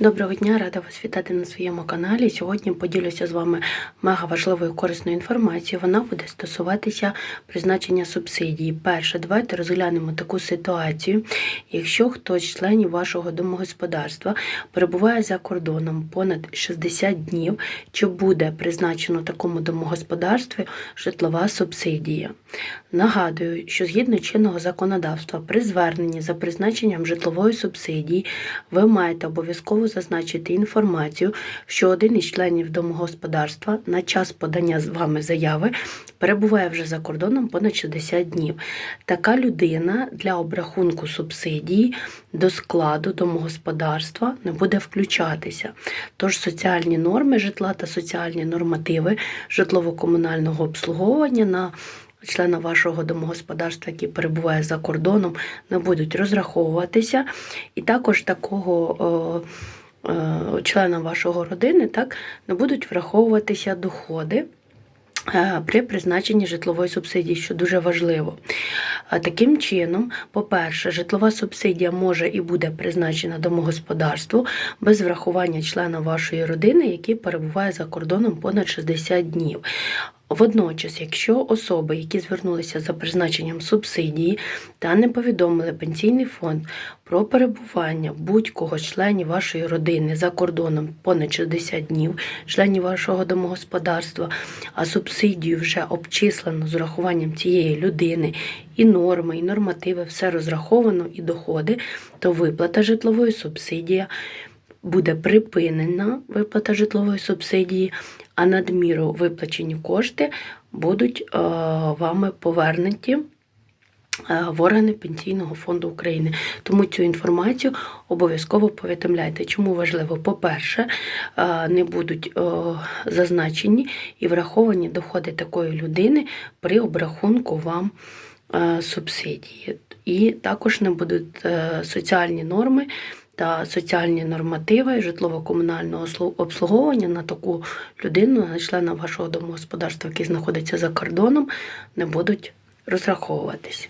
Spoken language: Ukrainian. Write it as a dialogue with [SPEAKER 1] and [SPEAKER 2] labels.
[SPEAKER 1] Доброго дня, рада вас вітати на своєму каналі. Сьогодні поділюся з вами мега важливою корисною інформацією. Вона буде стосуватися призначення субсидій. Перше, давайте розглянемо таку ситуацію. Якщо хтось з членів вашого домогосподарства перебуває за кордоном понад 60 днів, чи буде призначено такому домогосподарстві житлова субсидія? Нагадую, що згідно чинного законодавства, при зверненні за призначенням житлової субсидії ви маєте обов'язково зазначити інформацію, що один із членів домогосподарства на час подання з вами заяви перебуває вже за кордоном понад 60 днів. Така людина для обрахунку субсидії до складу домогосподарства не буде включатися. Тож соціальні норми житла та соціальні нормативи житлово-комунального обслуговування на члена вашого домогосподарства, який перебуває за кордоном, не будуть розраховуватися. І також такого члена вашого родини так, не будуть враховуватися доходи. е, При призначенні житлової субсидії, що дуже важливо. Таким чином, по-перше, житлова субсидія може і буде призначена домогосподарству без врахування члена вашої родини, який перебуває за кордоном понад 60 днів. Водночас, якщо особи, які звернулися за призначенням субсидії та не повідомили пенсійний фонд про перебування будь-кого членів вашої родини за кордоном понад 60 днів, членів вашого домогосподарства, а субсидію вже обчислено з урахуванням цієї людини, і норми, і нормативи, все розраховано, і доходи, то виплата житлової субсидії буде припинена виплата житлової субсидії, а надміру виплачені кошти будуть е, вами повернуті. е, В органи Пенсійного фонду України. Тому цю інформацію обов'язково повідомляйте. Чому важливо? По-перше, е, не будуть зазначені і враховані доходи такої людини при обрахунку вам субсидії. І також не будуть соціальні норми та соціальні нормативи житлово-комунального слу- обслуговування на таку людину, на члена вашого домогосподарства, який знаходиться за кордоном, не будуть розраховуватись.